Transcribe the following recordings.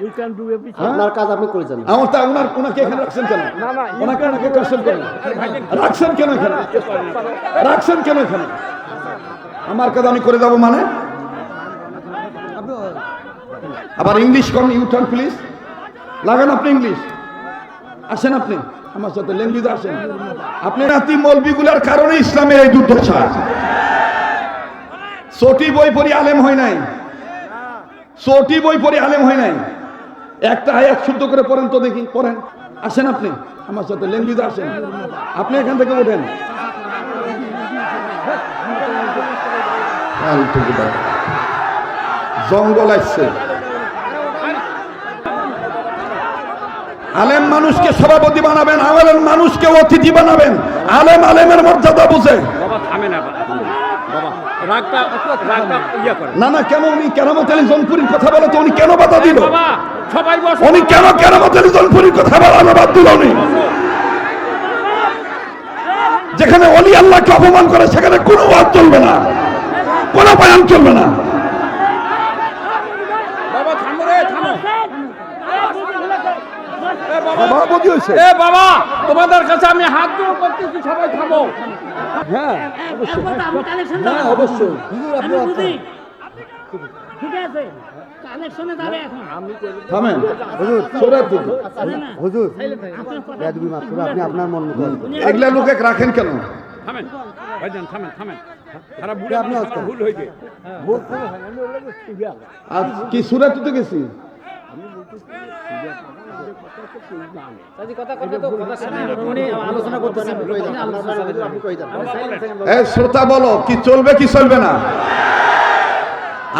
Everything. আপনার কাজ আপনি করে যান। আমার তা ওনার ওনাকে এখানে রাখছেন কেন? ওনাকে ওনাকে কেন? রাখছেন কেন এখানে? রাখছেন কেন এখানে? আমার কাজ আমি করে যাব মানে? আবার ইংলিশ কম ইউ টার্ন প্লিজ। লাগান আপনি ইংলিশ। আসেন আপনি। আমার সাথে ল্যাঙ্গুয়েজ আসেন। আপনি রাতি মলবিগুলার কারণে ইসলামের এই দুর্দশা। সটি বই পড়ি আলেম হয় নাই। সটি বই পড়ি আলেম হয় নাই। একটা আয়াত শুদ্ধ করে পড়েন তো দেখি, পড়েন। আসেন আপনি। আমার সাথে ল্যাঙ্গুয়েজ আসেন। আপনি এখান থেকে ওঠেন জঙ্গল আসছে। আলেম মানুষকে সভাপতি বানাবেন, আলেম মানুষকে অতিথি বানাবেন। আলেম আলেমের মর্যাদা বুঝে। থামে না বাবা। রাগটা রাগটা ইয়ে করে। না না কেন উনি কেরামত আলী জনপুরীর কথা বলে তো? উনি কেন বাধা দিল? বাবা সবাই বসো। উনি কেন কেরামত আলী জনপুরীর কথা বলানো বাদ দিল উনি? যেখানে অলি আল্লাহকে অপমান করে সেখানে কোনো ওয়াজ চলবে না। কোনো বয়ান চলবে না। বাবা থামো রে থামো। বাবা সভাপতি হয়েছে? এ বাবা তোমাদের কাছে আমি হাত জোড় করতেছি সবাই থামো। হ্যাঁ হ্যাঁ অবশ্যই। বুঝি। ঠিক আছে। কালেকশনে যাবে এখন। থামেন। হুজুর আপনার মন। এগুলা লোকে রাখেন কেন? থামেন ভাইজান থামেন থামেন। ভুল হয়েছে। আর কি সুরাত তো গেছি? শ্রোতা বলো কি চলবে কি চলবে না?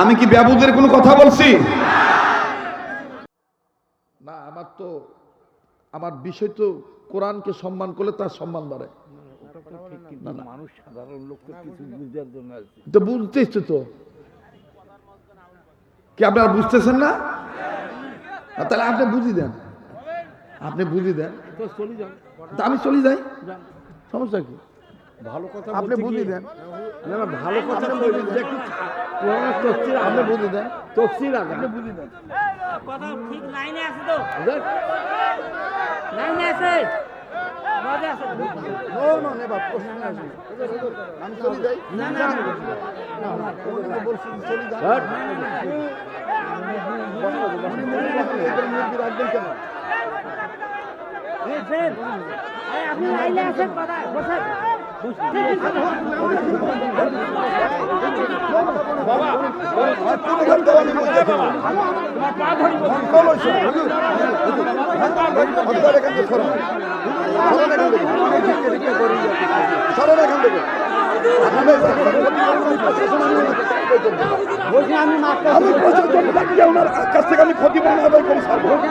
আমি কি ব্যাবুদের কোনো কথা বলছি? না আমার তো আমার বিষয় তো কোরআনকে সম্মান করলে তার সম্মান বাড়ে। মানুষ সাধারণ লোক তো কিছু বুঝার জন্য তো। বুঝতেছি তো কি আপনারা বুঝতেছেন না? তাহলে আপনি বুঝি দেন। আপনি বুঝি দেন। তো চলে যান। তা আমি চলে যাই। সমস্যা কি? ভালো কথা আপনি বলতে বুঝি দেন। না না ভালো কথা বলতে যে একটু পুরানো তফসির আপনি বুঝি দেন। তফসির আপনি বুঝি দেন। কথা ঠিক লাইনে আছে তো। লাইনে আছে।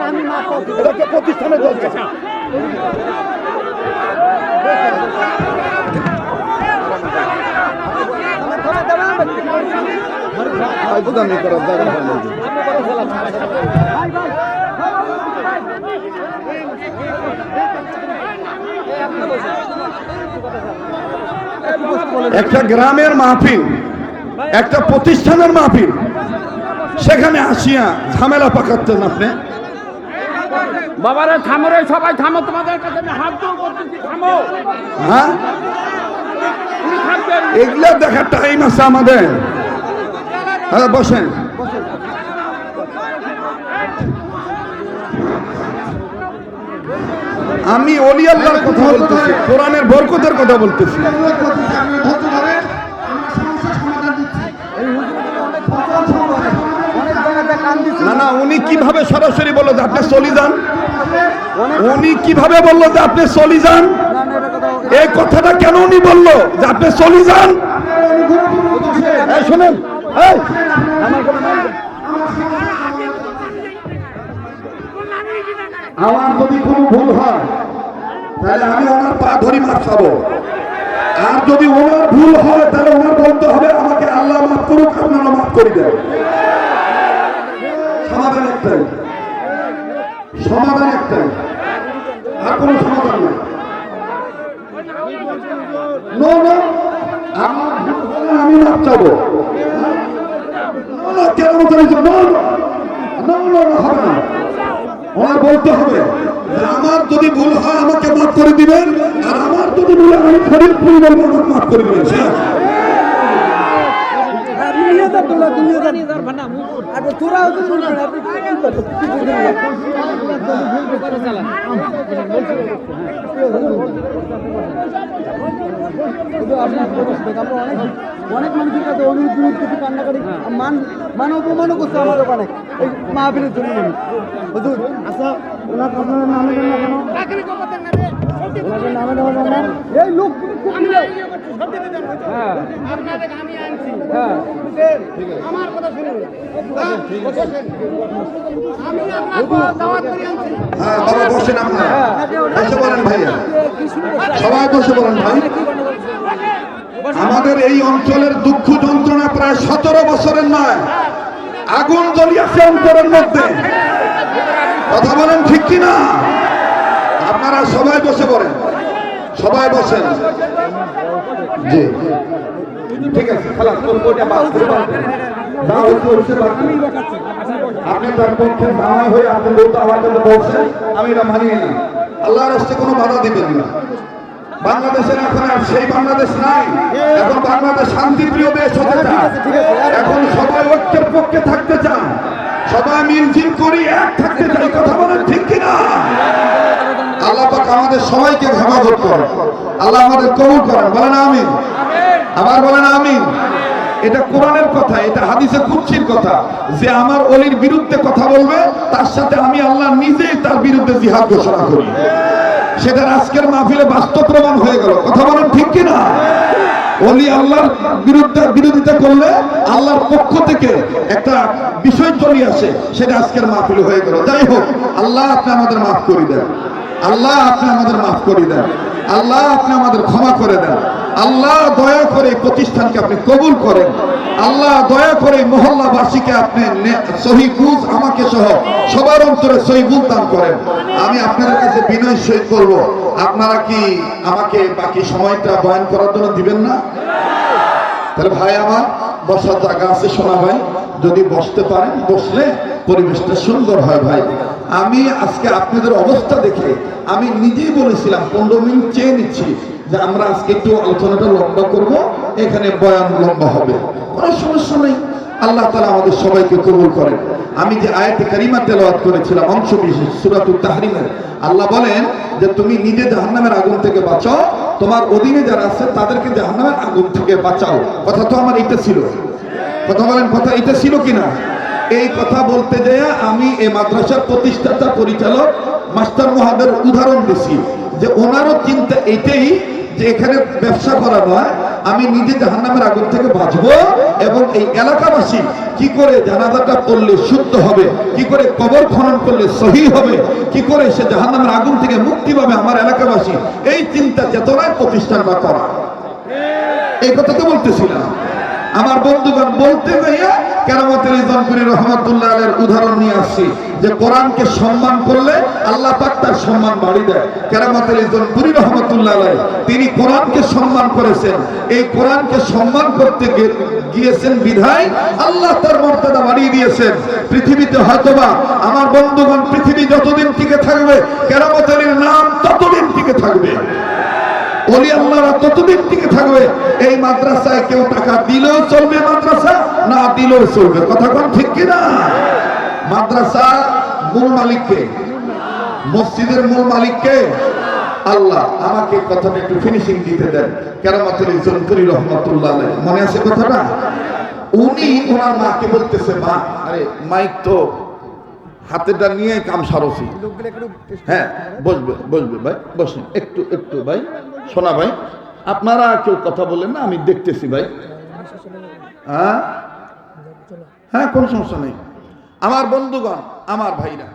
আমি প্রতিষ্ঠানের দরকার। একটা গ্রামের মাহফিল একটা প্রতিষ্ঠানের মাহফিল। সেখানে আসিয়া ঝামেলা পাকাচ্ছেন আপনি। বাবারে থামো রে সবাই থামো তোমাদের কাছে আমি হাত জোড় করতেছি থামো। হ্যাঁ? এগুলা দেখার টাইম আছে আমাদের। হ্যাঁ বসেন। আমি অলি আল্লাহর কথা বলতেছি কোরআনের বরকতের কথা বলতেছি। না না উনি কীভাবে সরাসরি বলল যে আপনি চলি যান? উনি কীভাবে বলল যে আপনি চলি যান? এই কথাটা কেন উনি বলল যে আপনি চলি যান? শোনেন। আমার যদি কোনো ভুল হয়, তাহলে আমি ওনার পা ধরি মাপ খাব আর যদি ওনার ভুল হয়, তাহলে ওনার বলতে হবে, আমাকে আল্লাহ মাফ করুক, আপনারা মাফ করে দেন। সমাধান একটাই। সমাধান একটাই। আর কোনো সমাধান নেই। আমার আমি বলতে হবে আমার যদি ভুল হয় আমাকে মাফ করে দিবেন, আর আমার যদি ভুল হয় আমি বলব, আমাকে মাফ করে দিবেন শেষ। শুধু আপনার প্রদর্শক, আমরা অনেক অনেক মানুষের কাছে অনুরোধ বিরোধ কিছু কান্নাকারি মান মান অপমানও করছে আমাদের অনেক এই মাহফিলের জন্য। মানুষ হুজুর আচ্ছা ওনার আপনার নামে কেন আমাদের এই অঞ্চলের দুঃখ যন্ত্রণা প্রায় সতেরো বছরের নয়। আগুন জ্বলিয়াছে অন্তরের মধ্যে। কথা বলেন ঠিক কি না আপনারা সবাই বসে পড়েন। সবাই বসেন। জি। ঠিক আছে। আপনি তার পক্ষে আমি কোনো দিবেন না। বাংলাদেশের এখন সেই বাংলাদেশ নাই। এখন বাংলাদেশ এখন সবাই ঐক্যের পক্ষে থাকতে চান সবাই মিলঝিল করি, এক থাকতে চাই। কথা বলেন ঠিক কিনা? সবাইকে হেফাজত করেন। আল্লাহ আমাদের কবুল করেন। বলেন আমিন। আবার বলেন আমিন। এটা কোরআনের কথা, এটা হাদিসে কুচ্ছির কথা। যে আমার অলির বিরুদ্ধে কথা বলবে, তার সাথে আমি আল্লাহ নিজেই তার বিরুদ্ধে জিহাদ ঘোষণা করি। সেটা আজকের মাহফিলে বাস্তব প্রমাণ হয়ে গেল। কথা বলেন ঠিক কিনা অলি আল্লাহর বিরুদ্ধে বিরোধিতা করলে আল্লাহর পক্ষ থেকে একটা বিষয় চলে আসে, সেটা আজকের মাহফিল হয়ে গেল। যাই হোক, আল্লাহ আপনি আমাদের মাফ করে দেন। আল্লাহ আপনি আমাদের মাফ করে দেন। আল্লাহ আপনি আমাদের ক্ষমা করে দেন। আল্লাহ দয়া করে প্রতিষ্ঠানকে আপনি কবুল করেন। আল্লাহ দয়া করে মহল্লাবাসীকে আপনি সহি বুঝ আমাকে সহ সবার অন্তরে সহি দান করেন। আমি আপনাদের কাছে বিনয় সহিত করব আপনারা কি আমাকে বাকি সময়টা বয়ান করার জন্য দিবেন না? তাহলে ভাই আমার, বসার জায়গা আছে শোনা ভাই। যদি বসতে পারেন, বসলে পরিবেশটা সুন্দর হয় ভাই। আমি আজকে আপনাদের অবস্থা দেখে আমি নিজেই বলেছিলাম, পনেরো মিনিট চেয়ে নিচ্ছি যে আমরা আজকে একটু আলোচনাটা লম্বা করব, এখানে বয়ান লম্বা হবে। কোনো সমস্যা নেই। আল্লাহ তালা আমাদের সবাইকে কবুল করেন। আমি যে আয়াতে কারিমা তেলাওয়াত করেছিলাম, অংশ বিশেষ সুরাতুল তাহরিমের, আল্লাহ বলেন যে তুমি নিজে জাহান্নামের আগুন থেকে বাঁচাও, তোমার অধীনে যারা আছে তাদেরকে জাহান্নামের আগুন থেকে বাঁচাও। কথা তো আমার এটা ছিল। কথা বলেন, কথা এটা ছিল কিনা? এই কথা বলতে যেয়ে আমি এই মাদ্রাসার প্রতিষ্ঠাতা, পরিচালক মাস্টার মহাদের উদাহরণ দিছি যে ওনারও চিন্তা এটাই যে এখানে ব্যবসা করা নয়, আমি নিজে জাহান্নামের আগুন থেকে বাঁচবো এবং এই এলাকাবাসী কি করে জানাজাটা পড়লে শুদ্ধ হবে, কি করে কবর খনন করলে সহি হবে, কি করে সে জাহান্নামের আগুন থেকে মুক্তি পাবে আমার এলাকাবাসী, এই চিন্তা চেতনায় প্রতিষ্ঠান বা করা। এই কথা তো বলতেছিলাম। আমার বন্ধুগণ বলতে যাইয়া কেরামতের ইজনপুরি রহমতুল্লাহ আলের উদাহরণ নিয়ে আসছি যে কোরআনকে সম্মান করলে আল্লাহ পাক তার সম্মান বাড়ি দেয়। কেরামতের ইজনপুরি রহমতুল্লাহ আলাই তিনি কোরআনকে সম্মান করেছেন। এই কোরআনকে সম্মান করতে গিয়েছেন বিধায় আল্লাহ তার মর্যাদা বাড়িয়ে দিয়েছেন। পৃথিবীতে হয়তোবা আমার বন্ধুগণ পৃথিবী যতদিন টিকে থাকবে, কেরামতের নাম ততদিন টিকে থাকবে। অলি থাকবে। এই মাদ্রাসায় কেউ টাকা চলবে মাদ্রাসা, না চলবে। মাদ্রাসা মসজিদের মূল মালিককে আল্লাহ আমাকে কথাটা একটু ফিনিশিং দিতে দেন। কেরামতুল ইজনপুরি রহমতুল্লাহ মনে আছে কথাটা? উনি ওনার মাকে বলতেছে, মা, আরে মাইক তো হাতেরটা নিয়ে কাম সারছি হ্যাঁ বসবে বসবে ভাই বসেন একটু একটু ভাই শোনা ভাই আপনারা কেউ কথা বলেন না আমি দেখতেছি ভাই। হ্যাঁ? হ্যাঁ কোনো সমস্যা নেই। আমার বন্ধুগণ আমার ভাইরা।